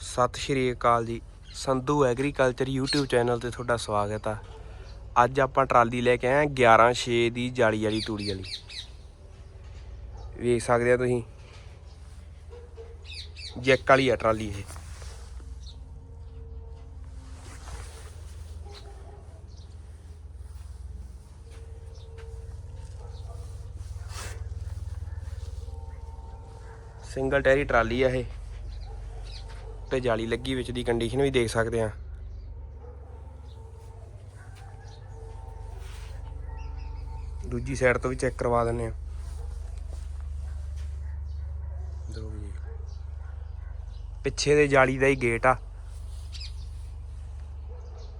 ਸਤਿ ਸ਼੍ਰੀ ਅਕਾਲ ਜੀ। Sandhu agriculture YouTube channel ਤੇ ਤੁਹਾਡਾ ਸਵਾਗਤ ਆ। ਅੱਜ ਆਪਾਂ ਟਰਾਲੀ ਲੈ ਕੇ ਆਏ ਆ 11 6 ਦੀ ਜਾਲੀ ਵਾਲੀ ਤੂੜੀ ਵਾਲੀ। ਵੇਖ ਸਕਦੇ ਆ ਤੁਸੀਂ? ਜੈਕ ਵਾਲੀ ਆ ਟਰਾਲੀ ਇਹ। ਸਿੰਗਲ ਟੈਰੀ ਟਰਾਲੀ ਆ ਇਹ। ਤੇ ਜਾਲੀ ਲੱਗੀ ਵਿੱਚ ਦੀ ਕੰਡੀਸ਼ਨ ਵੀ ਦੇਖ ਸਕਦੇ ਆ ਦੂਜੀ ਸਾਈਡ ਤੋਂ ਵੀ ਚੈੱਕ ਕਰਵਾ ਦਿੰਨੇ ਆ ਪਿੱਛੇ ਦੇ ਜਾਲੀ ਦਾ ਹੀ ਗੇਟ ਆ।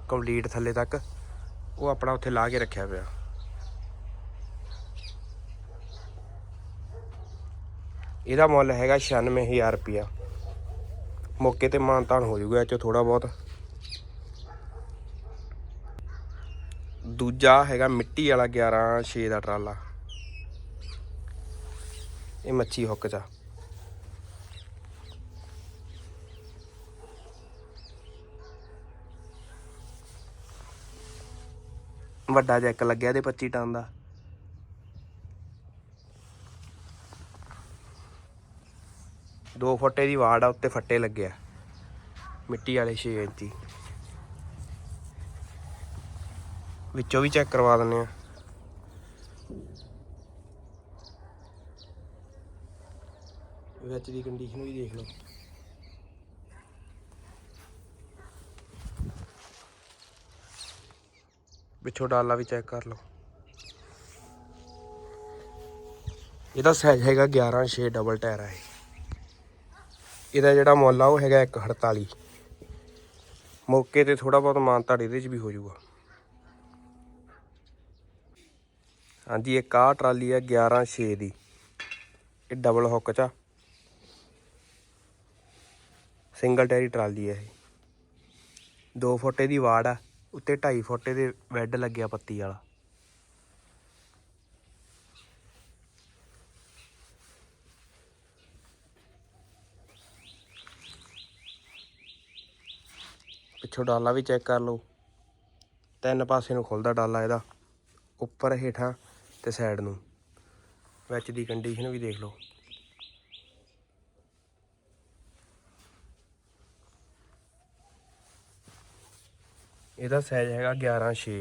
ਕੰਪਲੀਟ ਥੱਲੇ ਤੱਕ। ਉਹ ਆਪਣਾ ਉੱਥੇ ਲਾ ਕੇ ਰੱਖਿਆ ਪਿਆ। ਇਹਦਾ ਮੁੱਲ ਹੈਗਾ 96000 ਰੁਪਿਆ ਮੌਕੇ ਤੇ ਮਾਨਤਾਨ ਹੋ ਜਾਊਗਾ, ਇਹ ਚੋਂ ਥੋੜਾ ਬਹੁਤ। ਦੂਜਾ ਹੈਗਾ ਮਿੱਟੀ ਵਾਲਾ 11 6 ਦਾ ਟਰਾਲਾ। ਇਹ ਮੱਛੀ ਹੁੱਕ ਚ ਆ। ਵੱਡਾ ਜੈਕ ਲੱਗਿਆ ਇਹਦੇ 25 ਟਨ ਦਾ। ਦੋ ਫੁੱਟੇ ਦੀ ਵਾੜ ਆ, ਉੱਤੇ ਫੱਟੇ ਲੱਗਿਆ ਮਿੱਟੀ ਵਾਲੇ 6 ਇੰਚੀ। ਵਿੱਚੋਂ ਵੀ ਚੈੱਕ ਕਰਵਾ ਦਿੰਨੇ ਆ। ਵਿੱਚ ਦੀ ਕੰਡੀਸ਼ਨ ਵੀ ਦੇਖ ਲਓ। ਪਿੱਛੋਂ ਡਾਲਾ ਵੀ ਚੈੱਕ ਕਰ ਲਓ। ਇਹਦਾ ਸਾਈਜ਼ ਹੈਗਾ 11 6 ਡਬਲ ਟਾਇਰ ਹੈ ਇਹਦਾ ਜਿਹੜਾ ਮੁੱਲ ਆ ਉਹ ਹੈਗਾ 148 ਮੌਕੇ ਤੇ ਥੋੜਾ ਬਹੁਤ ਮਾਨਤਾ ਇਹਦੇ 'ਚ ਵੀ ਹੋ ਜਾਊਗਾ। ਹਾਂਜੀ, ਇੱਕ ਆਹ ਟਰਾਲੀ ਹੈ 11 6 ਦੀ। ਇਹ ਡਬਲ ਹੁੱਕ ਚ ਆ। ਸਿੰਗਲ ਟੈਰੀ ਟਰਾਲੀ ਹੈ ਇਹ। 2 ਫੁੱਟੇ ਦੀ ਵਾੜ ਆ, ਉੱਤੇ 2.5 ਫੁੱਟੇ ਦੇ ਵੈੱਡ ਲੱਗਿਆ ਪੱਤੀ ਵਾਲਾ। ਪਿੱਛੋਂ ਡਾਲਾ ਵੀ ਚੈੱਕ ਕਰ ਲਓ। ਤਿੰਨ ਪਾਸੇ ਨੂੰ ਖੁੱਲਦਾ ਡਾਲਾ ਇਹਦਾ, ਉੱਪਰ ਹੇਠਾਂ ਤੇ ਸਾਈਡ ਨੂੰ। ਵਿੱਚ ਦੀ ਕੰਡੀਸ਼ਨ ਵੀ ਦੇਖ ਲਓ। ਇਹਦਾ ਸਾਈਜ਼ ਹੈਗਾ 11 6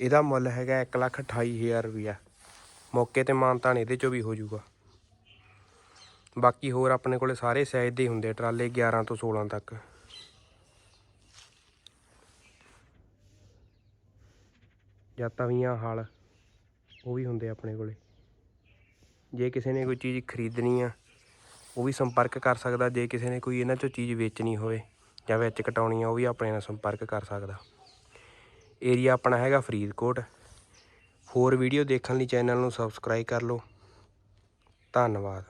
ਇਹਦਾ ਮੁੱਲ ਹੈਗਾ 128000 ਰੁਪਇਆ। ਮੌਕੇ ਤੇ ਮਾਨਤਾਨ ਇਹਦੇ ਚੋਂ ਵੀ ਹੋ ਜਾਊਗਾ। ਬਾਕੀ ਹੋਰ ਆਪਣੇ ਕੋਲੇ ਸਾਰੇ ਸਾਈਜ਼ ਦੇ ਹੁੰਦੇ ਆ, ਟਰਾਲੇ 11 ਤੋਂ 16 ਤੱਕ। ਜਾਂ ਤਵੀਆਂ ਹਲ, ਉਹ ਵੀ ਹੁੰਦੇ ਆਪਣੇ ਕੋਲੇ। ਜੇ ਕਿਸੇ ਨੇ ਕੋਈ ਚੀਜ਼ ਖਰੀਦਣੀ ਆ, ਉਹ ਵੀ ਸੰਪਰਕ ਕਰ ਸਕਦਾ। ਜੇ ਕਿਸੇ ਨੇ ਕੋਈ ਇਹਨਾਂ ਚੋਂ ਚੀਜ਼ ਵੇਚਣੀ ਹੋਵੇ ਜਾਂ ਵਿੱਚ ਕਟਾਉਣੀ ਆ, ਉਹ ਵੀ ਆਪਣੇ ਨਾਲ ਸੰਪਰਕ ਕਰ ਸਕਦਾ। ਏਰੀਆ ਆਪਣਾ ਹੈਗਾ ਫਰੀਦਕੋਟ। ਹੋਰ ਵੀਡੀਓ ਦੇਖਣ ਲਈ ਚੈਨਲ ਨੂੰ ਸਬਸਕ੍ਰਾਈਬ ਕਰ ਲਓ। ਧੰਨਵਾਦ।